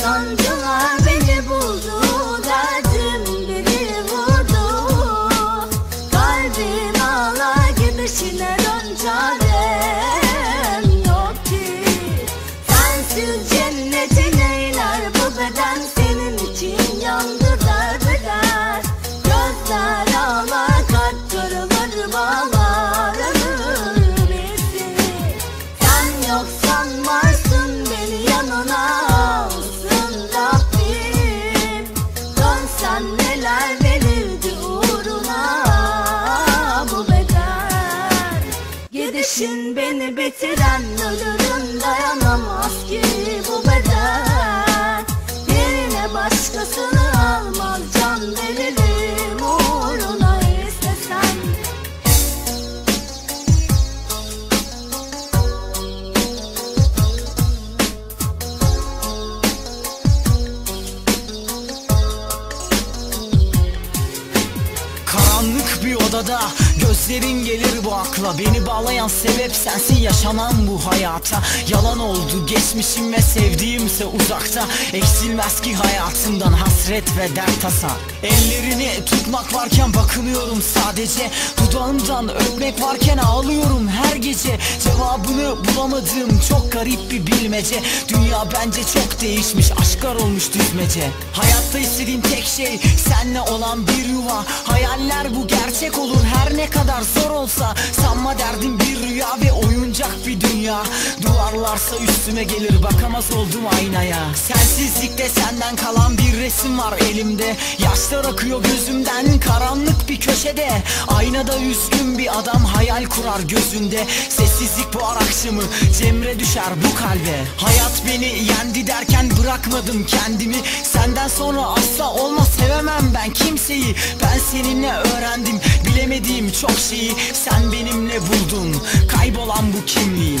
山珍海味。Gidişin beni bitiren ölürüm bir odada. Gözlerin gelir bu akla. Beni bağlayan sebep sensin. Yaşanan bu hayata. Yalan oldu. Geçmişim ve sevdiğimse uzakta. Eksilmez ki hayatımdan hasret ve dert tasa Ellerini tutmak varken bakınıyorum sadece. Dudağından öpmek varken ağlıyorum gece Cevabını bulamadığım çok garip bir bilmece. Dünya bence çok değişmiş aşklar olmuş düzmece. Hayatta istediğim tek şey senle olan bir yuva. Hayaller bu gerçek olur her ne kadar zor olsa. Sanma derdim bir rüya ve oyuncak bir dünya. Duvarlarsa üstüme gelir bakamaz oldum aynaya. Sensizlikte senden kalan bir resim var elimde. Yaşlar akıyor gözümden karanlık bir köşede Aynada üzgün bir adam hayal kurar gözünde. Sessizlik bu akşamı cemre düşer bu kalbe. Hayat beni yendi derken bırakmadım kendimi. Senden sonra asla olmaz sevemem ben kimseyi. Ben seninle öğrendim bilemediğim çok şeyi. Sen benimle buldun kaybolan bu kimliği